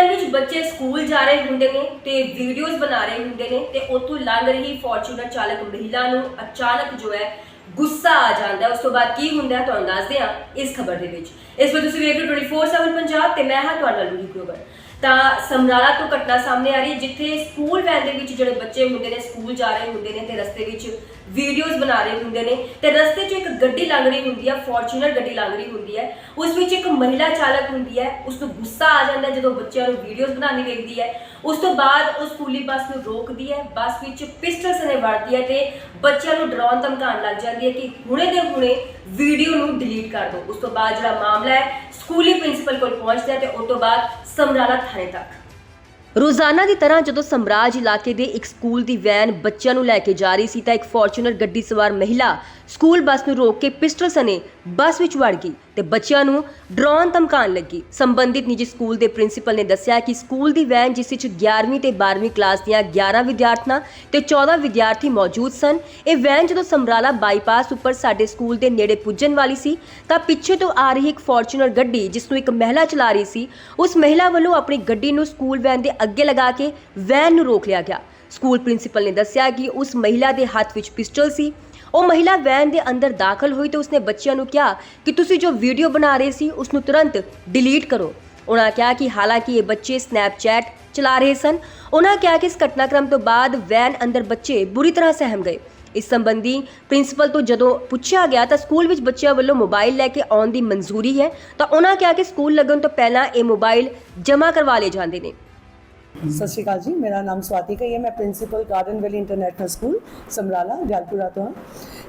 Van ਵਿੱਚ ਬੱਚੇ school ਜਾ ਰਹੇ ਹੁੰਦੇ ਨੇ ਤੇ ਵੀਡੀਓਜ਼ ਬਣਾ ਰਹੇ ਹੁੰਦੇ ਨੇ ਤੇ ਉੱਥੋਂ ਲੰਘ ਰਹੀ ਫੋਰਚੂਨਰ ਚਾਲਕ ਮਹਿਲਾ ਨੂੰ ਅਚਾਨਕ ਜੋ ਹੈ ਗੁੱਸਾ ਆ ਜਾਂਦਾ ਉਸ ਤੋਂ ਬਾਅਦ ਕੀ ਹੁੰਦਾ ਤੁਹਾਨੂੰ ਦੱਸਦੇ ਹਾਂ ਇਸ ਖਬਰ ਦੇ ਵਿੱਚ। ਇਸ ਵਿੱਚ ਤੁਸੀਂ ਵੇਖ ਰਹੇ ਹੋ 24/7 ਪੰਜਾਬ ਤੇ ਮੈਂ ਹਾਂ ਤੁਹਾਡਾ ਲੂਹੀ ਗਰੋਵਰ। ਤਾਂ ਸਮਰਾਲਾ ਤੋਂ ਘਟਨਾ ਸਾਹਮਣੇ ਆ ਰਹੀ ਹੈ, ਜਿੱਥੇ ਸਕੂਲ ਵੈਨ ਦੇ ਵਿੱਚ ਜਿਹੜੇ ਬੱਚੇ ਹੁੰਦੇ ਨੇ, ਸਕੂਲ ਜਾ ਰਹੇ ਹੁੰਦੇ ਨੇ ਤੇ ਰਸਤੇ ਵਿੱਚ ਵੀਡੀਓਜ਼ ਬਣਾ ਰਹੇ ਹੁੰਦੇ ਨੇ ਤੇ ਰਸਤੇ 'ਚ ਇੱਕ ਗੱਡੀ ਲੰਘ ਰਹੀ ਹੁੰਦੀ ਹੈ ਫੋਰਚੂਨਰ ਗੱਡੀ ਲੰਘ ਰਹੀ ਹੁੰਦੀ ਹੈ ਉਸ ਵਿੱਚ ਇੱਕ ਮਹਿਲਾ ਚਾਲਕ ਹੁੰਦੀ ਹੈ ਉਸ ਨੂੰ ਗੁੱਸਾ ਆ ਜਾਂਦਾ ਜਦੋਂ ਬੱਚਿਆਂ ਨੂੰ ਵੀਡੀਓਜ਼ ਬਣਾਉਣੀ ਵੇਖਦੀ ਹੈ ਉਸ ਤੋਂ ਬਾਅਦ ਉਹ ਸਕੂਲੀ ਬੱਸ ਨੂੰ ਰੋਕਦੀ ਹੈ ਬੱਸ ਵਿੱਚ ਪਿਸਟਲ ਸਨੇ ਵੜਦੀ ਹੈ ਤੇ ਬੱਚਿਆਂ ਨੂੰ ਡਰਾਉਣ ਧਮਕਾਉਣ ਲੱਗ ਜਾਂਦੀ ਹੈ ਕਿ ਹੁਣੇ ਦੇ ਹੁਣੇ ਵੀਡੀਓ ਨੂੰ ਡਿਲੀਟ ਕਰ ਦਿਓ ਉਸ ਤੋਂ ਬਾਅਦ ਜਿਹੜਾ ਮਾਮਲਾ ਹੈ, ਸਕੂਲੀ ਪ੍ਰਿੰਸੀਪਲ ਕੋਲ ਪਹੁੰਚਦਾ ਹੈ ਤੇ ਉਸ ਤੋਂ ਬਾਅਦ ਸਮਰਾਲਾ ਥਾਣੇ ਤੱਕ। ਰੋਜ਼ਾਨਾ ਦੀ ਤਰ੍ਹਾਂ ਜਦੋਂ ਸਮਰਾਜ ਇਲਾਕੇ ਦੇ ਇੱਕ ਸਕੂਲ ਦੀ ਵੈਨ ਬੱਚਿਆਂ ਨੂੰ ਲੈ ਕੇ ਜਾ ਰਹੀ ਸੀ ਤਾਂ ਇੱਕ ਫੋਰਚੂਨਰ ਗੱਡੀ ਸਵਾਰ ਮਹਿਲਾ ਸਕੂਲ ਬੱਸ ਨੂੰ ਰੋਕ ਕੇ ਪਿਸਟਲ ਸਨੇ ਬੱਸ ਵਿੱਚ ਵੜ ਗਈ ਤੇ ਬੱਚਿਆਂ ਨੂੰ ਡਰਾਉਣ ਧਮਕਾਉਣ ਲੱਗੀ। ਸੰਬੰਧਿਤ ਨਿੱਜੀ ਸਕੂਲ ਦੇ ਪ੍ਰਿੰਸੀਪਲ ਨੇ ਦੱਸਿਆ ਕਿ ਸਕੂਲ ਦੀ ਵੈਨ ਜਿਸ ਵਿੱਚ 11ਵੀਂ ਤੇ 12ਵੀਂ ਕਲਾਸ ਦੀਆਂ 11 ਵਿਦਿਆਰਥਣਾਂ ਤੇ 14 ਵਿਦਿਆਰਥੀ ਮੌਜੂਦ ਸਨ, ਇਹ ਵੈਨ ਜਦੋਂ ਸਮਰਾਲਾ ਬਾਈਪਾਸ ਉੱਪਰ ਸਾਡੇ ਸਕੂਲ ਦੇ ਨੇੜੇ ਪੁੱਜਣ ਵਾਲੀ ਸੀ, ਤਾਂ ਪਿੱਛੇ ਤੋਂ ਆ ਰਹੀ ਇੱਕ ਫੋਰਚੂਨਰ ਗੱਡੀ ਜਿਸ ਨੂੰ ਇੱਕ ਮਹਿਲਾ ਚਲਾ ਰਹੀ ਸੀ, ਉਸ ਮਹਿਲਾ ਵੱਲੋਂ ਆਪਣੀ ਗੱਡੀ ਨੂੰ ਸਕੂਲ ਵੈਨ ਦੇ ਅੱਗੇ ਲਗਾ ਕੇ ਵੈਨ ਨੂੰ ਰੋਕ ਲਿਆ ਗਿਆ। ਸਕੂਲ ਪ੍ਰਿੰਸੀਪਲ ਨੇ ਦੱਸਿਆ ਕਿ ਉਸ ਮਹਿਲਾ ਦੇ ਹੱਥ ਵਿੱਚ ਪਿਸਟਲ ਸੀ ਉਹ ਮਹਿਲਾ ਵੈਨ ਦੇ ਅੰਦਰ ਦਾਖਲ ਹੋਈ ਤੇ ਉਸਨੇ ਬੱਚਿਆਂ ਨੂੰ ਕਿਹਾ ਕਿ ਤੁਸੀਂ ਜੋ ਵੀਡੀਓ ਬਣਾ ਰਹੇ ਸੀ ਉਸ ਨੂੰ ਤੁਰੰਤ ਡਿਲੀਟ ਕਰੋ। ਉਹਨਾਂ ਕਿਹਾ ਕਿ ਹਾਲਾਂਕਿ ਇਹ ਬੱਚੇ ਸਨੈਪਚੈਟ ਚਲਾ ਰਹੇ ਸਨ। ਉਹਨਾਂ ਕਿਹਾ ਕਿ ਇਸ ਘਟਨਾਕ੍ਰਮ ਤੋਂ ਬਾਅਦ ਵੈਨ ਅੰਦਰ ਬੱਚੇ ਬੁਰੀ ਤਰ੍ਹਾਂ ਸਹਿਮ ਗਏ। ਇਸ ਸੰਬੰਧੀ ਪ੍ਰਿੰਸੀਪਲ ਤੋਂ ਜਦੋਂ ਪੁੱਛਿਆ ਗਿਆ ਤਾਂ ਸਕੂਲ ਵਿੱਚ ਬੱਚਿਆਂ ਵੱਲੋਂ ਮੋਬਾਈਲ ਲੈ ਕੇ ਆਉਣ ਦੀ ਮਨਜ਼ੂਰੀ ਹੈ ਤਾਂ ਉਹਨਾਂ ਕਿਹਾ ਕਿ ਸਕੂਲ ਲੱਗਣ ਤੋਂ ਪਹਿਲਾਂ ਇਹ ਮੋਬਾਈਲ ਜਮ੍ਹਾਂ ਕਰਵਾ ਲਏ ਜਾਂਦੇ ਨੇ। ਸਤਿ ਸ਼੍ਰੀ ਅਕਾਲ ਜੀ, ਮੇਰਾ ਨਾਮ ਸਵਾਤੀ ਕਈ ਹੈ ਮੈਂ principal garden valley international school Samrala, Jalpura ਤੋਂ ਹਾਂ।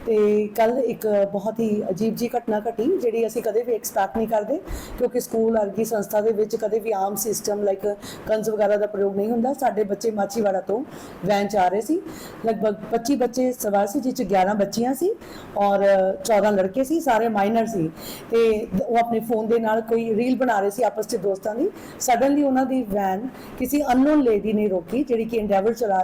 ਤੇ ਕੱਲ ਇੱਕ ਬਹੁਤ ਹੀ ਅਜੀਬ ਜੀ ਘਟਨਾ ਘਟੀ, ਜਿਹੜੀ ਅਸੀਂ ਕਦੇ ਵੀ ਐਕਸਪੈਕਟ ਨਹੀਂ ਕਰਦੇ, ਕਿਉਂਕਿ ਸਕੂਲ ਵਰਗੀ ਸੰਸਥਾ ਦੇ ਵਿੱਚ ਕਦੇ ਵੀ ਆਮ ਸਿਸਟਮ ਲਾਈਕ ਕੰਸ ਵਗੈਰਾ ਦਾ ਪ੍ਰਯੋਗ ਨਹੀਂ ਹੁੰਦਾ। ਸਾਡੇ ਬੱਚੇ ਮਾਚੀਵਾੜਾ ਤੋਂ ਵੈਨ ਚ ਆ ਰਹੇ ਸੀ। ਲਗਭਗ 25 ਬੱਚੇ ਸਵਾਰ ਸੀ ਜਿਸ ਚ 11 ਬੱਚੀਆਂ ਸੀ ਔਰ 14 ਲੜਕੇ ਸੀ, ਸਾਰੇ ਮਾਈਨਰ ਸੀ। ਤੇ ਉਹ ਆਪਣੇ ਫੋਨ ਦੇ ਨਾਲ ਕੋਈ ਰੀਲ ਬਣਾ ਰਹੇ ਸੀ ਆਪਸ ਚ ਦੋਸਤਾਂ ਦੀ। ਸਡਨਲੀ ਉਹਨਾਂ ਦੀ ਵੈਨ ਕਿਸੇ ਅਨਨੋਨ ਲੇਡੀ ਨੇ ਰੋਕੀ ਜਿਹੜੀ ਕਿ ਐਂਡੇਵਰ ਚਲਾ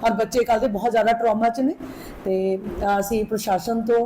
ਔਰ ਬੱਚੇ ਕੱਲ੍ਹ ਦੇ ਬਹੁਤ ਜ਼ਿਆਦਾ ਟਰਾਮਾ 'ਚ ਨੇ ਤੇ ਅਸੀਂ ਪ੍ਰਸ਼ਾਸਨ ਤੋਂ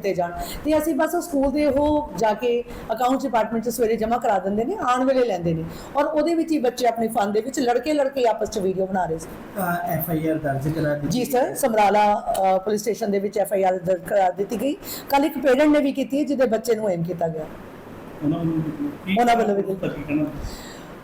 ਕੀਤੇ ਜਾਣ। ਤੇ ਅਸੀਂ ਬਸ ਉਹ ਸਕੂਲ ਦੇ ਉਹ ਜਾ ਕੇ ਅਕਾਊਂਟ ਡਿਪਾਰਟਮੈਂਟ ਚ ਸਵੇਰੇ ਜਮ੍ਹਾਂ ਕਰਾ ਦਿੰਦੇ ਨੇ ਆਉਣ ਵੇਲੇ ਲੈਂਦੇ ਨੇ। ਔਰ ਉਹਦੇ ਵਿੱਚ ਹੀ ਬੱਚੇ ਆਪਣੇ ਫਨ ਦੇ ਵਿੱਚ ਲੜਕੇ ਲੜਕੇ ਆਪਸ ਚ ਵੀਡੀਓ ਬਣਾ ਰਹੇ ਸੀ। ਐਫ ਆਈ ਆਰ ਦਰਜ ਕਰਾ ਦਿੱਤੀ ਜੀ ਸਰ ਸਮਰਾਲਾ ਪੁਲਿਸ ਸਟੇਸ਼ਨ ਦੇ ਵਿੱਚ ਐਫ ਆਈ ਆਰ ਦਰਜ ਕਰਾ ਦਿੱਤੀ ਗਈ। ਕੱਲ ਇੱਕ ਪੇਰੈਂਟ ਨੇ ਵੀ ਕੀਤੀ ਹੈ ਜਿਹਦੇ ਬੱਚੇ ਨੂੰ ਐਮ ਕੀਤਾ ਗਿਆ। ਉਹਨਾਂ ਨੂੰ ਕੀ ਉਹਨਾਂ ਵੱਲੋਂ ਵੀ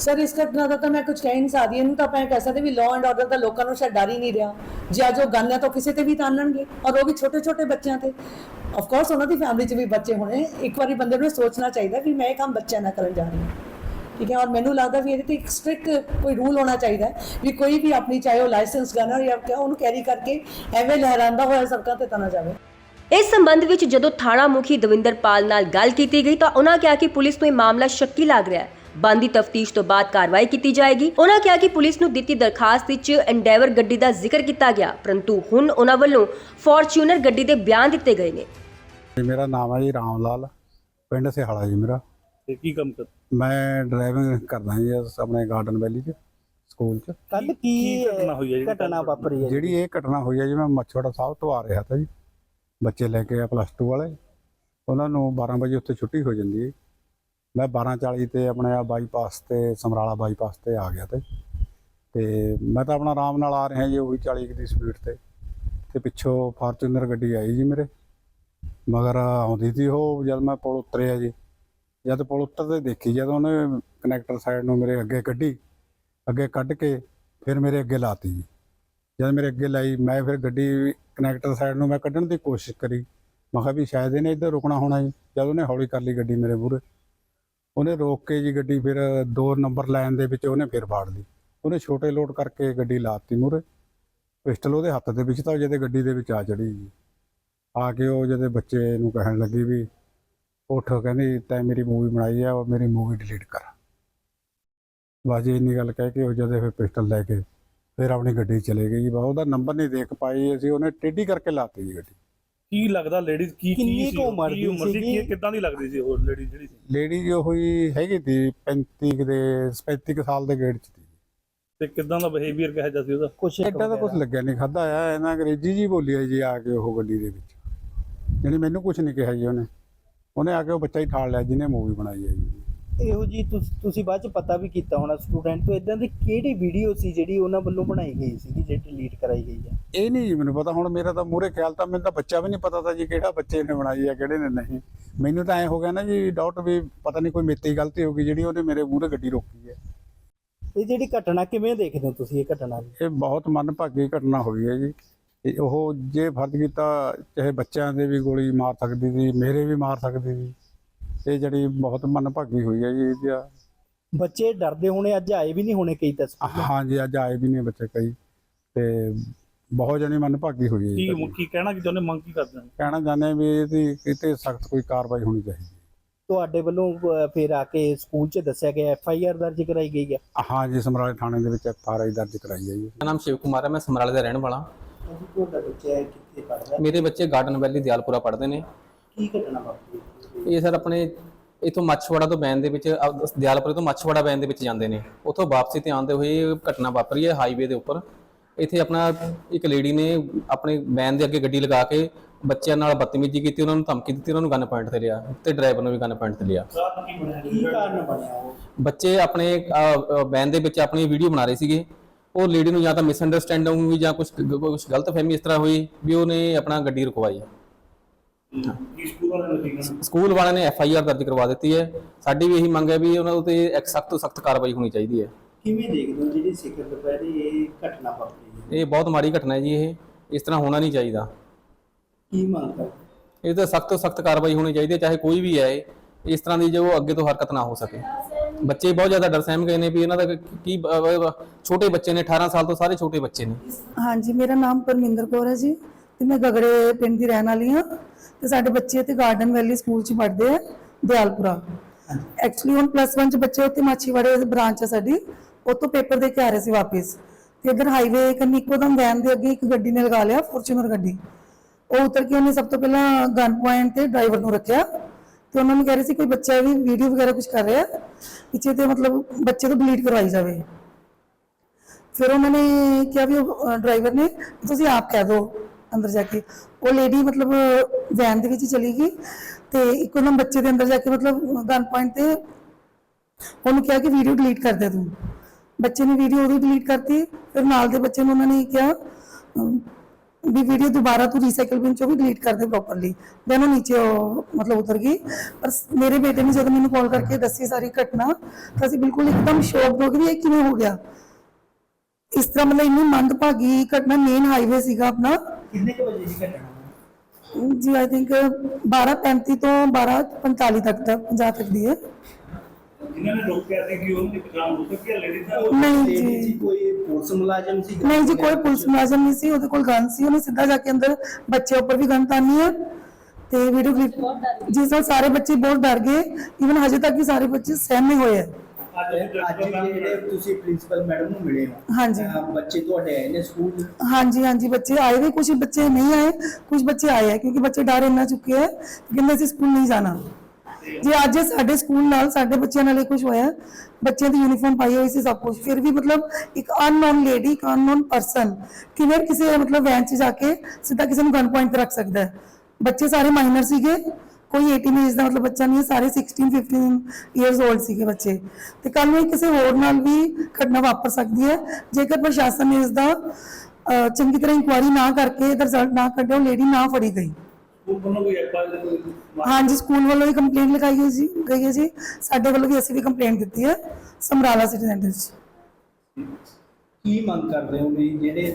ਸਰ ਇਸ ਘਟਨਾ ਦਾ ਤਾਂ ਮੈਂ ਕੁਝ ਕਹਿ ਨਹੀਂ ਸਕਦੀ। ਇਹਨੂੰ ਤਾਂ ਆਪਾਂ ਕਹਿ ਸਕਦੇ ਵੀ ਲਾਅ ਐਂਡ ਆਰਡਰ ਦਾ ਲੋਕਾਂ ਨੂੰ ਸ਼ਾਇਦ ਡਰ ਹੀ ਨਹੀਂ ਰਿਹਾ। ਜੇ ਅੱਜ ਉਹ ਗਨ ਹੈ ਤਾਂ ਕਿਸੇ ਤੇ ਵੀ ਤਾਨਣਗੇ ਔਰ ਉਹ ਵੀ ਛੋਟੇ ਛੋਟੇ ਬੱਚਿਆਂ ਤੇ। ਆਫ ਕੋਰਸ ਉਹਨਾਂ ਦੀ ਫੈਮਿਲੀ 'ਚ ਵੀ ਬੱਚੇ ਹੋਣੇ। ਇੱਕ ਵਾਰੀ ਬੰਦੇ ਨੂੰ ਸੋਚਣਾ ਚਾਹੀਦਾ ਵੀ ਮੈਂ ਇਹ ਕੰਮ ਬੱਚਿਆਂ ਨਾਲ ਕਰਨ ਜਾ ਰਹੀ ਹਾਂ। ਠੀਕ ਹੈ, ਔਰ ਮੈਨੂੰ ਲੱਗਦਾ ਵੀ ਇਹਦੇ ਤੇ ਇੱਕ ਸਟ੍ਰਿਕਟ ਕੋਈ ਰੂਲ ਹੋਣਾ ਚਾਹੀਦਾ ਵੀ ਕੋਈ ਵੀ ਆਪਣੀ ਚਾਹੇ ਉਹ ਲਾਇਸੈਂਸ ਗਨਰ ਜਾਂ ਕਿਆ ਉਹਨੂੰ ਕੈਰੀ ਕਰਕੇ ਐਵੇਂ ਲਹਿਰਾਉਂਦਾ ਹੋਇਆ ਸੜਕਾਂ ਤੇ ਤਾਂ ਨਾ ਜਾਵੇ। ਇਸ ਸੰਬੰਧ ਵਿੱਚ ਜਦੋਂ ਥਾਣਾ ਮੁਖੀ ਦਵਿੰਦਰਪਾਲ ਨਾਲ ਗੱਲ ਕੀਤੀ ਗਈ ਤਾਂ ਉਹਨਾਂ ਕਿਹਾ ਕਿ ਪੁਲਿਸ ਨੂੰ ਇਹ ਮਾਮਲਾ ਸ਼ੱਕੀ ਲੱਗ ਰਿਹਾ ਹੈ। ਬੰਦੀ ਤਫਤੀਸ਼ ਤੋਂ ਬਾਅਦ ਕਾਰਵਾਈ ਕੀਤੀ ਜਾਏਗੀ। ਉਹਨਾਂ ਕਿਹਾ ਕਿ ਪੁਲਿਸ ਨੂੰ ਦਿੱਤੀ ਦਰਖਾਸਤ ਵਿੱਚ ਐਂਡੇਵਰ ਗੱਡੀ ਦਾ ਜ਼ਿਕਰ ਕੀਤਾ ਗਿਆ ਪਰੰਤੂ ਹੁਣ ਉਹਨਾਂ ਵੱਲੋਂ ਫੋਰਚੂਨਰ ਗੱਡੀ ਦੇ ਬਿਆਨ ਦਿੱਤੇ ਗਏ ਨੇ। ਜੀ ਮੇਰਾ ਨਾਮ ਹੈ ਜੀ ਰਾਮ ਲਾਲ ਪਿੰਡ ਸਿਹਾਲਾ ਜੀ ਮੇਰਾ। ਤੇ ਕੀ ਕੰਮ ਕਰ ਮੈਂ ਡਰਾਈਵਿੰਗ ਕਰਦਾ ਜੀ ਆਪਣੇ ਗਾਰਡਨ ਵੈਲੀ 'ਚ ਸਕੂਲ 'ਚ। ਕੱਲ ਕੀ ਕੀ ਘਟਨਾ ਹੋਈ ਹੈ ਜਿਹੜੀ ਘਟਨਾ ਵਾਪਰੀ ਹੈ ਜਿਹੜੀ ਇਹ ਘਟਨਾ ਹੋਈ ਹੈ ਜੀ ਮੈਂ ਮੱਛੋੜਾ ਸਾਹਿਬ ਤੋਂ ਆ ਰਿਹਾ ਤਾ ਜੀ। ਬੱਚੇ ਲੈ ਕੇ ਆ ਪਲੱਸ 2 ਵਾਲੇ। ਉਹਨਾਂ ਨੂੰ 12 ਵਜੇ ਉੱਥੇ ਛੁੱਟੀ ਹੋ ਜਾਂਦੀ ਹੈ ਮੈਂ 12:40 ਤੇ ਆਪਣੇ ਆ ਬਾਈਪਾਸ ਤੇ ਸਮਰਾਲਾ ਬਾਈਪਾਸ ਤੇ ਆ ਗਿਆ ਤੇ। ਤੇ ਮੈਂ ਤਾਂ ਆਪਣਾ ਆਰਾਮ ਨਾਲ ਆ ਰਿਹਾ ਜੀ ਉਹੀ 40 ਦੀ ਸਪੀਡ ਤੇ। ਤੇ ਪਿੱਛੋਂ ਫਾਰਚੂਨਰ ਗੱਡੀ ਆਈ ਜੀ ਮੇਰੇ। ਮਗਰ ਆਉਂਦੀ ਸੀ ਉਹ ਜਦ ਮੈਂ ਪੁਲ ਉਤਰਿਆ ਜੀ। ਜਦ ਪੁਲ ਉੱਤਰਦੇ ਦੇਖੀ, ਜਦ ਉਹਨੇ ਕਨੈਕਟਰ ਸਾਈਡ ਨੂੰ ਮੇਰੇ ਅੱਗੇ ਕੱਢੀ, ਅੱਗੇ ਕੱਢ ਕੇ ਫਿਰ ਮੇਰੇ ਅੱਗੇ ਲਾਤੀ ਜੀ। ਜਦ ਮੇਰੇ ਅੱਗੇ ਲਾਈ, ਮੈਂ ਫਿਰ ਗੱਡੀ ਕਨੈਕਟਰ ਸਾਈਡ ਨੂੰ ਮੈਂ ਕੱਢਣ ਦੀ ਕੋਸ਼ਿਸ਼ ਕਰੀ। ਮੈਂ ਕਿਹਾ ਵੀ ਸ਼ਾਇਦ ਇਹਨੇ ਇੱਧਰ ਰੁਕਣਾ ਹੋਣਾ ਜੀ। ਜਦ ਉਹਨੇ ਹੌਲੀ ਕਰ ਲਈ ਗੱਡੀ ਮੇਰੇ ਮੂਹਰੇ ਉਹਨੇ ਰੋਕ ਕੇ ਜੀ ਗੱਡੀ ਫਿਰ ਦੋ ਨੰਬਰ ਲਾਈਨ ਦੇ ਵਿੱਚ ਉਹਨੇ ਫਿਰ ਫਾੜ ਲਈ। ਉਹਨੇ ਛੋਟੇ ਲੋਡ ਕਰਕੇ ਗੱਡੀ ਲਾਤੀ ਮੂਹਰੇ। ਪਿਸਟਲ ਉਹਦੇ ਹੱਥ ਦੇ ਵਿੱਚ ਤਾਂ ਜਦੇ ਗੱਡੀ ਦੇ ਵਿੱਚ ਆ ਚੜੀ ਜੀ। ਆ ਕੇ ਉਹ ਜਦੇ ਬੱਚੇ ਨੂੰ ਕਹਿਣ ਲੱਗੀ ਵੀ, ਉੱਠ, ਕਹਿੰਦੀ, ਤੈਂ ਮੇਰੀ ਮੂਵੀ ਬਣਾਈ ਆ, ਉਹ ਮੇਰੀ ਮੂਵੀ ਡਿਲੀਟ ਕਰ। ਬਸ ਜੀ ਇੰਨੀ ਗੱਲ ਕਹਿ ਕੇ ਉਹ ਜਦੇ ਫਿਰ ਪਿਸਟਲ ਲੈ ਕੇ ਫਿਰ ਆਪਣੀ ਗੱਡੀ ਚਲੇ ਗਈ ਜੀ। ਬਸ ਉਹਦਾ ਨੰਬਰ ਨਹੀਂ ਦੇਖ ਪਾਈ ਅਸੀਂ, ਉਹਨੇ ਟੇਢੀ ਕਰਕੇ ਲਾਤੀ ਜੀ ਗੱਡੀ। ਕੀ ਲੱਗਦਾ ਲੇਡੀਜ਼ ਕੀ ਕਿੰਨੀ ਕੀ ਸੀ ਕੁ? ਉਮਰ ਕੀ ਦੀ ਸੀਗੀ? ਕੀ ਕਿੱਦਾਂ ਦੀ ਲੱਗਦੀ ਸੀ ਉਹ ਲੇਡੀ ਜਿਹੜੀ ਸੀ? ਲੇਡੀ ਜੋ ਹੋਈ ਹੈਗੀ ਤੀ 35 ਕੁ ਦੇ 35 ਕੁ ਸਾਲ ਦੇ ਗੇੜ 'ਚ ਤੀ ਤੇ ਕਿੱਦਾਂ ਦਾ ਬਿਹੇਵੀਅਰ ਕਿਹਾ ਜਾ ਸੀ ਉਹਦਾ? ਕੁਛ ਐਡਾ ਤਾਂ ਕੁਝ ਲੱਗਿਆ ਨਹੀਂ ਖਾਦਾ ਆ ਇਹਨਾਂ ਅੰਗਰੇਜ਼ੀ ਜੀ ਬੋਲੀ ਆ ਜੀ ਆ ਕੇ ਉਹ ਗੱਡੀ ਦੇ ਵਿੱਚ। ਯਾਨੀ ਮੈਨੂੰ ਕੁਝ ਨਹੀਂ ਕਿਹਾ ਜੀ ਉਹਨੇ। ਉਹਨੇ ਆ ਕੇ ਉਹ ਬੱਚਾ ਹੀ ਠਾਲ ਲਿਆ ਜਿਹਨੇ ਮੂਵੀ ਬਣਾਈ ਹੈ ਜੀ। ਇਹੋ ਜੀ ਤੁਸ- ਬਾਅਦ ਚ ਪਤਾ ਵੀ ਕੀਤਾ ਹੋਣਾ ਸਟੂਡੈਂਟ ਤੋਂ ਇਦਾਂ ਦੀ ਕਿਹੜੀ ਵੀਡੀਓ ਸੀ ਜਿਹੜੀ ਉਹਨਾਂ ਵੱਲੋਂ ਬਣਾਈ ਗਈ ਸੀ ਜਿਹੜੀ ਡਿਲੀਟ ਕਰਾਈ ਗਈ ਹੈ ਇਹ ਨਹੀਂ ਜੀ ਮੈਨੂੰ ਪਤਾ ਹੁਣ ਮੇਰਾ ਤਾਂ ਮੂਹਰੇ ਖਿਆਲ ਤਾਂ ਮੈਨੂੰ ਤਾਂ ਬੱਚਾ ਵੀ ਨਹੀਂ ਪਤਾ ਤਾਂ ਜੀ ਕਿਹੜਾ ਬੱਚੇ ਨੇ ਬਣਾਈ ਆ ਕਿਹੜੇ ਨੇ ਨਹੀਂ। ਮੈਨੂੰ ਤਾਂ ਐ ਹੋ ਗਿਆ ਨਾ ਜੀ ਡਾਊਟ ਵੀ ਪਤਾ ਨਹੀਂ ਕੋਈ ਮੇਤੀ ਗਲਤੀ ਹੋ ਗਈ ਜਿਹੜੀ ਉਹਨੇ ਮੇਰੇ ਮੂਹਰੇ ਗੱਡੀ ਰੋਕੀ ਹੈ ਇਹ ਜਿਹੜੀ ਘਟਨਾ ਕਿਵੇਂ ਦੇਖਦੇ ਹੋ ਤੁਸੀਂ ਇਹ ਘਟਨਾ ਨੂੰ ਇਹ ਬਹੁਤ ਮੰਦਭਾਗੀ ਘਟਨਾ ਹੋਈ ਹੈ ਜੀ। ਇਹ ਉਹ ਜੇ ਫਰਜ਼ ਕੀਤਾ ਚਾਹੇ ਬੱਚਿਆਂ ਦੇ ਵੀ ਗੋਲੀ ਮਾਰ ਸਕਦੀ ਸੀ ਮੇਰੇ ਵੀ ਮਾਰ ਸਕਦੀ ਸੀ। ਇਹ ਜਿਹੜੀ ਬਹੁਤ ਮੰਦਭਾਗੀ ਹੋਈ ਹੈ ਜੀ ਇਹਦਾ ਬੱਚੇ ਡਰਦੇ ਹੋਣੇ ਅੱਜ ਆਏ ਵੀ ਨਹੀਂ ਹੋਣੇ ਕਈ ਤਸਵੀਰ ਹਾਂਜੀ ਅੱਜ ਆਏ ਵੀ ਨੇ ਬੱਚੇ ਕਈ। ਤੇ ਬਹੁਤ ਜਣੀ ਮੰਦਭਾਗੀ ਹੋਈ ਹੈ ਜੀ ਕੀ ਘਟਨਾ। ਕੀ ਕਹਿਣਾ ਕਿ ਚਾਹੁੰਦੇ ਮੰਗ ਕੀ ਕਰਦੇ ਨੇ ਕਹਿਣਾ ਚਾਹੁੰਦੇ ਹਾਂ ਵੀ ਇਹਦੀ ਕਿਤੇ ਸਖਤ ਕੋਈ ਕਾਰਵਾਈ ਹੋਣੀ ਚਾਹੀਦੀ ਤੁਹਾਡੇ ਵੱਲੋਂ ਫਿਰ ਆ ਕੇ ਸਕੂਲ 'ਚ ਦੱਸਿਆ ਗਿਆ ਐਫ ਆਈ ਆਰ ਦਰਜ ਕਰਾਈ ਗਈ ਹੈ ਹਾਂ ਜੀ ਸਮਰਾਲੇ ਥਾਣੇ ਦੇ ਵਿੱਚ ਐਫ ਆਰ ਆਈ ਦਰਜ ਕਰਾਈ ਹੈ ਜੀ। ਮੇਰਾ ਨਾਮ ਸ਼ਿਵ ਕੁਮਾਰ ਹੈ ਮੈਂ ਸਮਰਾਲੇ ਦਾ ਰਹਿਣ ਵਾਲਾ। ਤੁਹਾਡਾ ਬੱਚਾ ਹੈ ਕਿੱਥੇ ਪੜਦਾ ਮੇਰੇ ਬੱਚੇ ਗਾਰਡਨ ਵੈਲੀ ਦਿਆਲਪੁਰਾ ਪੜ੍ਹਦੇ ਨੇ। ਕੀ ਘਟਨਾ ਵਾਪਰੀ? ਇਹ ਸਰ ਆਪਣੇ ਇਥੋਂ ਮੱਛਵਾੜਾ ਤੋਂ ਬੈਨ ਦੇ ਵਿੱਚ ਦਿਆਲਪੁਰੇ ਤੋਂ ਮੱਛਵਾੜਾ ਬੈਨ ਦੇ ਵਿੱਚ ਜਾਂਦੇ ਨੇ। ਉਥੋਂ ਵਾਪਸੀ ਤੇ ਆਉਂਦੇ ਹੋਏ ਘਟਨਾ ਵਾਪਰੀ ਹੈ ਹਾਈਵੇ ਦੇ ਉੱਪਰ। ਇੱਥੇ ਆਪਣਾ ਇੱਕ ਲੇਡੀ ਨੇ ਆਪਣੇ ਬੈਨ ਦੇ ਅੱਗੇ ਗੱਡੀ ਲਗਾ ਕੇ ਬੱਚਿਆਂ ਨਾਲ ਬਦਤਮੀਜ਼ੀ ਕੀਤੀ ਉਹਨਾਂ ਨੂੰ ਧਮਕੀ ਦਿੱਤੀ ਉਹਨਾਂ ਨੂੰ ਗਨ ਪੁਆਇੰਟ ਤੇ ਲਿਆ ਤੇ ਡਰਾਈਵਰ ਨੂੰ ਵੀ ਗਨ ਪੁਆਇੰਟ ਤੇ ਲਿਆ। ਕੀ ਕਾਰਨ ਬਣਿਆ ਉਹ? ਬੱਚੇ ਆਪਣੇ ਬੈਨ ਦੇ ਵਿੱਚ ਆਪਣੀ ਵੀਡੀਓ ਬਣਾ ਰਹੇ ਸੀਗੇ। ਉਹ ਲੇਡੀ ਨੂੰ ਜਾਂ ਤਾਂ ਮਿਸਅੰਡਰਸਟੈਂਡਿੰਗ ਹੋਈ ਜਾਂ ਕੁਝ ਕੁਝ ਗਲਤਫਹਿਮੀ ਇਸ ਤਰ੍ਹਾਂ ਹੋਈ ਵੀ ਉਹਨੇ ਆਪਣਾ ਗੱਡੀ ਰੁਕਵਾਈ। ਸਕੂਲ ਵਾਲਿਆਂ ਨੇ ਐਫ ਆਈ ਆਰ ਦਰਜ ਕਰਵਾ ਦਿੱਤੀ ਹੈ। ਸਾਡੀ ਵੀ ਇਹੀ ਮੰਗ ਹੈ ਵੀ ਉਹਨਾਂ ਉੱਤੇ ਇੱਕ ਸਖਤ ਤੋਂ ਸਖਤ ਕਾਰਵਾਈ ਹੋਣੀ ਚਾਹੀਦੀ ਹੈ। ਕਿਵੇਂ ਦੇਖਦੇ ਹੋ ਜਿਹੜੀ ਸਿਖਰ ਦੁਪਹਿਰੇ ਇਹ ਘਟਨਾ ਵਾਪਰੀ ਹੈ? ਇਹ ਬਹੁਤ ਮਾੜੀ ਘਟਨਾ ਹੈ ਜੀ ਇਹ। ਇਸ ਤਰ੍ਹਾਂ ਹੋਣਾ ਨਹੀਂ ਚਾਹੀਦਾ। ਕੀ ਮੰਗ ਕਰਦੇ ਇਹ ਤਾਂ ਸਖਤ ਤੋਂ ਸਖਤ ਕਾਰਵਾਈ ਹੋਣੀ ਚਾਹੀਦੀ ਹੈ ਚਾਹੇ ਕੋਈ ਵੀ ਹੈ ਇਹ। ਇਸ ਤਰ੍ਹਾਂ ਦੀ ਜੋ ਅੱਗੇ ਤੋਂ ਹਰਕਤ ਨਾ ਹੋ ਸਕੇ। ਬੱਚੇ ਬਹੁਤ ਜ਼ਿਆਦਾ ਡਰ ਸਹਿਮ ਗਏ ਨੇ ਵੀ ਇਹਨਾਂ ਦਾ ਕੀ ਛੋਟੇ ਬੱਚੇ ਨੇ 18 ਸਾਲ ਤੋਂ ਸਾਰੇ ਛੋਟੇ ਬੱਚੇ ਨੇ। ਹਾਂਜੀ ਮੇਰਾ ਨਾਮ ਪਰਮਿੰਦਰ ਕੌਰ ਹੈ ਜੀ ਤੇ ਮੈਂ ਗਗੜੇ ਪਿੰਡ ਦੀ ਰਹਿਣ ਵਾਲੀ ਹਾਂ। ਤੇ ਸਾਡੇ ਬੱਚੇ ਇੱਥੇ ਗਾਰਡਨ ਵੈਲੀ ਸਕੂਲ 'ਚ ਪੜ੍ਹਦੇ ਆ ਦਿਆਲਪੁਰਾ। ਐਕਚੁਅਲੀ ਹੁਣ ਪਲੱਸ 1 ਚ ਬੱਚੇ ਉੱਥੇ ਮਾਛੀਵਾੜੇ ਬ੍ਰਾਂਚ ਹੈ ਸਾਡੀ ਉੱਥੋਂ ਪੇਪਰ ਦੇ ਕੇ ਆ ਰਹੇ ਸੀ ਵਾਪਸ। ਤੇ ਇਧਰ ਹਾਈਵੇ ਕੰਨੀ ਇੱਕੋਦਮ ਵੈਨ ਦੇ ਅੱਗੇ ਇੱਕ ਗੱਡੀ ਨੇ ਲਗਾ ਲਿਆ ਫੋਰਚੂਨਰ ਗੱਡੀ। ਉਹ ਉਤਰ ਕੇ ਉਹਨੇ ਸਭ ਤੋਂ ਪਹਿਲਾਂ ਗਨ ਪੁਆਇੰਟ ਤੇ ਡਰਾਈਵਰ ਨੂੰ ਰੱਖਿਆ। ਤੇ ਉਹਨਾਂ ਨੂੰ ਕਹਿ ਰਹੇ ਸੀ ਕੋਈ ਬੱਚਾ ਵੀ ਵੀਡੀਓ ਵਗੈਰਾ ਕੁਝ ਕਰ ਰਿਹਾ ਪਿੱਛੇ ਤੇ ਮਤਲਬ ਬੱਚੇ ਤੋਂ ਡਿਲੀਟ ਕਰਵਾਈ ਜਾਵੇ। ਫਿਰ ਉਹਨਾਂ ਨੇ ਕਿਹਾ ਵੀ ਡਰਾਈਵਰ ਨੇ ਤੁਸੀਂ ਆਪ ਕਹਿ ਦਿਓ। ਅੰਦਰ ਜਾ ਕੇ। ਉਹ ਲੇਡੀ ਮਤਲਬ ਵੈਨ ਦੇ ਵਿੱਚ ਚਲੀ ਗਈ ਤੇ ਇੱਕੋ ਦਮ ਬੱਚੇ ਦੇ ਅੰਦਰ ਜਾ ਕੇ ਮਤਲਬ ਗਨ ਪੁਆਇੰਟ ਤੇ ਉਹਨੂੰ ਕਿਹਾ ਕਿ ਵੀਡੀਓ ਡਿਲੀਟ ਕਰ ਦੇ ਤੂੰ। ਬੱਚੇ ਨੇ ਵੀਡੀਓ ਉਹਦੀ ਡਿਲੀਟ ਕਰਤੀ, ਫਿਰ ਨਾਲ ਦੇ ਬੱਚੇ ਨੂੰ ਉਹਨਾਂ ਨੇ ਕਿਹਾ ਵੀ ਵੀਡੀਓ ਦੁਬਾਰਾ ਤੂੰ ਰੀਸਾਈਕਲ ਬਿਨ ਚੋਂ ਵੀ ਡਿਲੀਟ ਕਰ ਦੇ ਪ੍ਰੋਪਰਲੀ ਦੈਨ ਉਹ ਨੀਚੇ ਮਤਲਬ ਉਤਰ ਗਈ। ਪਰ ਮੇਰੇ ਬੇਟੇ ਨੇ ਜਦੋਂ ਮੈਨੂੰ ਕਾਲ ਕਰਕੇ ਦੱਸੀ ਸਾਰੀ ਘਟਨਾ, ਤਾਂ ਅਸੀਂ ਬਿਲਕੁਲ ਇੱਕਦਮ ਸ਼ੌਕ ਹੋ ਗਏ ਵੀ ਇਹ ਕਿਵੇਂ ਹੋ ਗਿਆ। ਇਸ ਤਰ੍ਹਾਂ ਮਤਲਬ ਇੰਨੀ ਮੰਦਭਾਗੀ ਘਟਨਾ ਮੇਨ ਹਾਈਵੇ ਸੀਗਾ ਆਪਣਾ। ਕਿੰਨੇ ਕੁ ਵਜੇ ਦੀ ਘਟਨਾ ਹੈ? ਜੀ ਆਈ ਥਿੰਕ 12:35 ਤੋਂ 12:45 ਤੱਕ ਦਾ 50 ਤੱਕ ਦੀ ਹੈ। ਜਿਨ੍ਹਾਂ ਨੇ ਰੋਕਿਆ ਸੀ ਕਿ ਉਹਨਾਂ ਦੀ ਪਛਾਣ ਹੋ ਸਕੀ ਲੇਡੀ ਦਾ ਨਹੀਂ ਜੀ। ਸੀ ਕੋਈ ਪੁਲਿਸ ਮੁਲਾਜ਼ਮ ਸੀ? ਨਹੀਂ ਜੀ ਕੋਈ ਪੁਲਿਸ ਮੁਲਾਜ਼ਮ ਨਹੀਂ ਸੀ। ਉਹਦੇ ਕੋਲ ਗਨ ਸੀ। ਉਹਨੇ ਸਿੱਧਾ ਜਾ ਕੇ ਅੰਦਰ ਬੱਚੇ ਉੱਪਰ ਵੀ ਗਨ ਤਾਨੀ ਹੈ। ਤੇ ਵੀਡੀਓ ਕਲਿੱਪ ਜਿਸ ਨਾਲ ਸਾਰੇ ਬੱਚੇ ਬਹੁਤ ਡਰ ਗਏ। ਇਵਨ ਹਜੇ ਤੱਕ ਵੀ ਸਾਰੇ ਬੱਚੇ ਸਹਿਮੇ ਹੋਏ ਹੈ। ਅੱਜ ਜਿਹੜੇ ਤੁਸੀਂ ਪ੍ਰਿੰਸੀਪਲ ਮੈਡਮ ਨੂੰ ਮਿਲੇ ਹੋ ਹਾਂਜੀ। ਅਹ ਬੱਚੇ ਤੁਹਾਡੇ ਆਏ ਨੇ ਸਕੂਲ? ਹਾਂਜੀ ਹਾਂਜੀ ਬੱਚੇ ਆਏ ਵੀ ਕੁਝ ਬੱਚੇ ਨਹੀਂ ਆਏ ਕੁਝ ਬੱਚੇ ਆਏ ਹੈ ਕਿਉਂਕਿ ਬੱਚੇ ਡਰ ਇੰਨਾ ਚੁੱਕੇ ਹੈ ਕਿ ਕਹਿੰਦੇ ਅਸੀਂ ਸਕੂਲ ਨਹੀਂ ਜਾਣਾ। ਜੇ ਅੱਜ ਸਾਡੇ ਸਕੂਲ ਨਾਲ ਸਾਡੇ ਬੱਚਿਆਂ ਨਾਲ ਇਹ ਕੁਝ ਹੋਇਆ ਬੱਚਿਆਂ ਦੀ ਯੂਨੀਫਾਰਮ ਪਾਈ ਹੋਈ ਸੀ ਸਭ ਕੁਝ ਫਿਰ ਵੀ ਮਤਲਬ ਇੱਕ ਅਨਨੋਨ ਲੇਡੀ ਇੱਕ ਅਨਨੋਨ ਪਰਸਨ ਕਿਵੇਂ ਕਿਸੇ ਮਤਲਬ ਵੈਨ 'ਚ ਜਾ ਕੇ ਸਿੱਧਾ ਕਿਸੇ ਨੂੰ ਗਨ ਪੁਆਇੰਟ ਤੇ ਰੱਖ ਸਕਦਾ ਹੈ। ਬੱਚੇ ਸਾਰੇ ਮਾਈਨਰ ਸੀਗੇ ਕੋਈ 18 ਏਜ ਦਾ ਮਤਲਬ ਬੱਚਾ ਨਹੀਂ ਹੈ ਸਾਰੇ 16 15 ਇਅਰਸ 올ਡ ਸੀਗੇ ਬੱਚੇ। ਤੇ ਕੱਲ ਨੂੰ ਇਹ ਕਿਸੇ ਹੋਰ ਨਾਲ ਵੀ ਘਟਨਾ ਵਾਪਰ ਸਕਦੀ ਹੈ। ਜੇਕਰ ਪ੍ਰਸ਼ਾਸਨ ਨੇ ਇਸ ਦਾ ਚੰਗੀ ਤਰ੍ਹਾਂ ਇਨਕੁਆਇਰੀ ਨਾ ਕਰਕੇ ਇਹਦਾ ਰਿਜ਼ਲਟ ਨਾ ਕੱਢਿਆ ਉਹ ਲੇਡੀ ਨਾ ਫੜੀ ਗਈ। ਹਾਂਜੀ ਸਕੂਲ ਵੱਲੋਂ ਵੀ ਕੰਪਲੇਂਟ ਲਿਖਾਈ ਹੋਈ ਸੀ ਗਈ ਹੈ ਜੀ। ਸਾਡੇ ਵੱਲੋਂ ਵੀ ਅਸੀਂ ਵੀ ਕੰਪਲੇਂਟ ਦਿੱਤੀ ਹੈ ਸਮਰਾਲਾ ਸਿਟੀ ਸੈਂਟਰ 'ਚ ਕੀ ਮੰਗ ਕਰਦੇ ਹੋ ਵੀ ਜਿਹੜੇ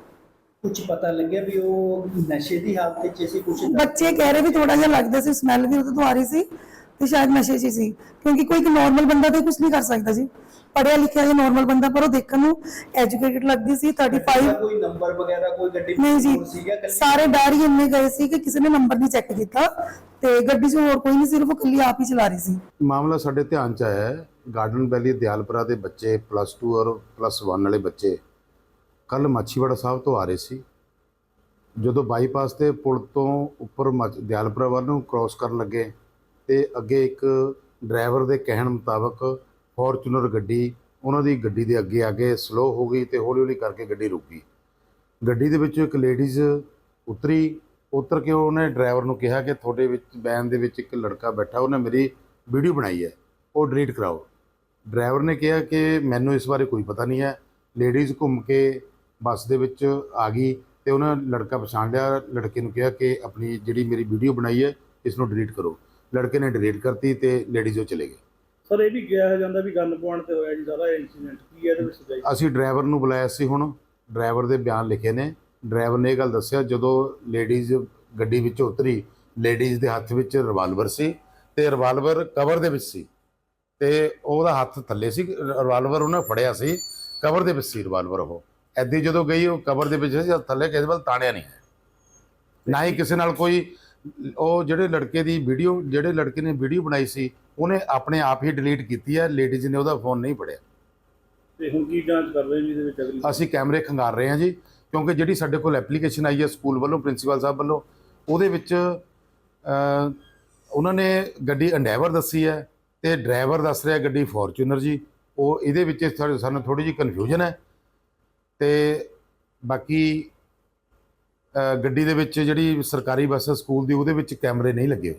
ਕੁਝ ਪਤਾ ਲੱਗਿਆ ਵੀ ਉਹ ਨਸ਼ੇ ਦੀ ਹਾਲਤ ਵਿੱਚ ਸੀ ਕੁਝ ਬੱਚੇ ਕਹਿ ਰਹੇ ਵੀ ਥੋੜਾ ਜਿਹਾ ਲੱਗਦਾ ਸੀ ਸਮੈਲ ਵੀ ਉਹਦੇ ਤੋਂ ਆ ਰਹੀ ਸੀ ਤੇ ਸ਼ਾਇਦ ਨਸ਼ੇ 'ਚ ਸੀ ਕਿਉਂਕਿ ਕੋਈ ਇੱਕ ਨਾਰਮਲ ਬੰਦਾ ਤੇ ਕੁਝ ਨਹੀਂ ਕਰ ਸਕਦਾ ਜੀ। ਪੜਿਆ ਲਿਖਿਆ ਜਾਂ ਨਾਰਮਲ ਬੰਦਾ ਪਰ ਉਹ ਦੇਖਣ ਨੂੰ ਐਜੂਕੇਟਡ ਲੱਗਦੀ ਸੀ 35 ਕੋਈ ਨੰਬਰ ਵਗੈਰਾ ਕੋਈ ਗੱਡੀ ਨਹੀਂ ਜੀ? ਸਾਰੇ ਡਰ ਹੀ ਇੰਨੇ ਗਏ ਸੀ ਕਿ ਕਿਸੇ ਨੇ ਨੰਬਰ ਨਹੀਂ ਚੈੱਕ ਕੀਤਾ ਤੇ ਗੱਡੀ 'ਚ ਹੋਰ ਕੋਈ ਨਹੀਂ ਸਿਰਫ ਉਹ ਇਕੱਲੀ ਆਪ ਹੀ ਚਲਾ ਰਹੀ ਸੀ। ਮਾਮਲਾ ਸਾਡੇ ਧਿਆਨ ਚ ਆਇਆ ਹੈ। ਗਾਰਡਨ ਵੈਲੀ ਦਿਆਲਪੁਰਾ ਦੇ ਬੱਚੇ ਪਲੱਸ 2 ਔਰ ਪਲੱਸ 1 ਵਾਲੇ ਬੱਚੇ। ਕੱਲ ਮਾਛੀਵਾੜਾ ਸਾਹਿਬ ਤੋਂ ਆ ਰਹੇ ਸੀ। ਜਦੋਂ ਬਾਈਪਾਸ ਤੇ ਪੁਲ ਤੋਂ ਉੱਪਰ ਮੱਝ- ਦਿਆਲਪੁਰਾ ਵੱਲ ਨੂੰ ਕ੍ਰਾਸ ਕਰਨ ਲੱਗੇ ਤੇ ਅੱਗੇ ਇੱਕ ਡਰਾਈਵਰ ਦੇ ਕਹਿਣ ਮੁਤਾਬਕ ਫੋਰਚੂਨਰ ਗੱਡੀ ਉਹਨਾਂ ਦੀ ਗੱਡੀ ਦੇ ਅੱਗੇ ਆ ਕੇ ਸਲੋ ਹੋ ਗਈ ਤੇ ਹੌਲੀ ਹੌਲੀ ਕਰਕੇ ਗੱਡੀ ਰੁਕ ਗਈ। ਗੱਡੀ ਦੇ ਵਿੱਚੋਂ ਇੱਕ ਲੇਡੀਜ਼ ਉਤਰੀ, ਉਤਰ ਕੇ ਉਹਨੇ ਡਰਾਈਵਰ ਨੂੰ ਕਿਹਾ ਕਿ ਤੁਹਾਡੇ ਵਿੱਚ ਵੈਨ ਦੇ ਵਿੱਚ ਇੱਕ ਲੜਕਾ ਬੈਠਾ, ਉਹਨੇ ਮੇਰੀ ਵੀਡੀਓ ਬਣਾਈ ਹੈ, ਉਹ ਡਿਲੀਟ ਕਰਾਓ। ਡਰਾਈਵਰ ਨੇ ਕਿਹਾ ਕਿ ਮੈਨੂੰ ਇਸ ਬਾਰੇ ਕੋਈ ਪਤਾ ਨਹੀਂ ਹੈ। ਲੇਡੀਜ਼ ਘੁੰਮ ਕੇ ਬੱਸ ਦੇ ਵਿੱਚ ਆ ਗਈ ਤੇ ਉਹਨਾਂ ਲੜਕਾ ਪਛਾਣ ਲਿਆ। ਲੜਕੇ ਨੂੰ ਕਿਹਾ ਕਿ ਆਪਣੀ ਜਿਹੜੀ ਮੇਰੀ ਵੀਡੀਓ ਬਣਾਈ ਹੈ ਇਸ ਨੂੰ ਡਿਲੀਟ ਕਰੋ। ਲੜਕੇ ਨੇ ਡਿਲੀਟ ਕਰਤੀ ਤੇ ਲੇਡੀਜ਼ ਉਹ ਚਲੇ ਗਏ। ਸਰ ਇਹ ਵੀ ਕਿਹਾ ਜਾਂਦਾ ਵੀ ਗੰਨ ਪੁਆਇੰਟ ਤੇ ਹੋਇਆ ਜੀ ਸਾਰਾ ਇਨਸੀਡੈਂਟ ਕੀ ਹੈ ਇਹਦੇ ਵਿੱਚ ਸਜਾਈ ਅਸੀਂ ਡਰਾਈਵਰ ਨੂੰ ਬੁਲਾਇਆ ਸੀ ਹੁਣ। ਡਰਾਈਵਰ ਦੇ ਬਿਆਨ ਲਿਖੇ ਨੇ। ਡਰਾਈਵਰ ਨੇ ਇਹ ਗੱਲ ਦੱਸਿਆ ਜਦੋਂ ਲੇਡੀਜ਼ ਗੱਡੀ ਵਿੱਚੋਂ ਉਤਰੀ ਲੇਡੀਜ਼ ਦੇ ਹੱਥ ਵਿੱਚ ਰਿਵਾਲਵਰ ਸੀ ਤੇ ਰਿਵਾਲਵਰ ਕਵਰ ਦੇ ਵਿੱਚ ਸੀ ਤੇ ਉਹਦਾ ਹੱਥ ਥੱਲੇ ਸੀ। ਰਿਵਾਲਵਰ ਉਹਨੇ ਫੜਿਆ ਸੀ ਕਵਰ ਦੇ ਵਿੱਚ ਸੀ ਰਿਵਾਲਵਰ ਉਹ। ਐਦੀ ਜਦੋਂ ਗਈ ਉਹ ਕਵਰ ਦੇ ਵਿੱਚ ਸੀ ਥੱਲੇ ਕਿਸੇ ਵੱਲ ਤਾਣਿਆ ਨਹੀਂ ਹੈ। ਨਾ ਹੀ ਕਿਸੇ ਨਾਲ ਕੋਈ ਉਹ ਜਿਹੜੇ ਲੜਕੇ ਦੀ ਵੀਡੀਓ ਜਿਹੜੇ ਲੜਕੇ ਨੇ ਵੀਡੀਓ ਬਣਾਈ ਸੀ ਉਹਨੇ ਆਪਣੇ ਆਪ ਹੀ ਡਿਲੀਟ ਕੀਤੀ ਹੈ ਲੇਡੀਜ਼ ਨੇ ਉਹਦਾ ਫੋਨ ਨਹੀਂ ਫੜਿਆ। ਤੇ ਹੁਣ ਕੀ ਜਾਂਚ ਕਰ ਰਹੇ ਜੀ ਇਹਦੇ ਵਿੱਚ ਅਗਲੀ? ਅਸੀਂ ਕੈਮਰੇ ਖੰਗਾਰ ਰਹੇ ਹਾਂ ਜੀ ਕਿਉਂਕਿ ਜਿਹੜੀ ਸਾਡੇ ਕੋਲ ਐਪਲੀਕੇਸ਼ਨ ਆਈ ਹੈ ਸਕੂਲ ਵੱਲੋਂ ਪ੍ਰਿੰਸੀਪਲ ਸਾਹਿਬ ਵੱਲੋਂ ਉਹਦੇ ਵਿੱਚ ਉਹਨਾਂ ਨੇ ਗੱਡੀ ਅੰਡੈਵਰ ਦੱਸੀ ਹੈ ਤੇ ਡਰਾਈਵਰ ਦੱਸ ਰਿਹਾ ਗੱਡੀ ਫੋਰਚੂਨਰ ਜੀ। ਉਹ ਇਹਦੇ ਵਿੱਚ ਸਾਨੂੰ ਥੋੜੀ ਜਿਹੀ ਕਨਫਿਊਜ਼ਨ ਹੈ। ਤੇ ਬਾਕੀ ਗੱਡੀ ਦੇ ਵਿੱਚ ਜਿਹੜੀ ਸਰਕਾਰੀ ਬੱਸ ਸਕੂਲ ਦੀ ਉਹਦੇ ਵਿੱਚ ਕੈਮਰੇ ਨਹੀਂ ਲੱਗੇ।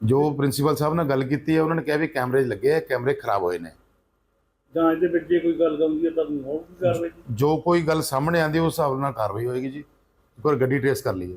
ਜੋ ਪ੍ਰਿੰਸੀਪਲ ਸਾਹਿਬ ਨਾਲ ਗੱਲ ਕੀਤੀ ਹੈ ਉਹਨਾਂ ਨੇ ਕਿਹਾ ਵੀ ਕੈਮਰੇ ਲੱਗੇ ਆ ਕੈਮਰੇ ਖਰਾਬ ਹੋਏ ਨੇ। ਜਾਂਚ ਦੇ ਵਿੱਚ ਜੇ ਕੋਈ ਗੱਲ ਆਉਂਦੀ ਹੈ ਤਾਂ ਹੋਊਗੀ ਕਾਰਵਾਈ ਜੀ ਜੋ ਕੋਈ ਗੱਲ ਸਾਹਮਣੇ ਆਂਦੀ ਉਸ ਹਿਸਾਬ ਨਾਲ ਕਾਰਵਾਈ ਹੋਏਗੀ ਜੀ। ਇੱਕ ਵਾਰ ਗੱਡੀ ਟ੍ਰੇਸ ਕਰ ਲਈਏ।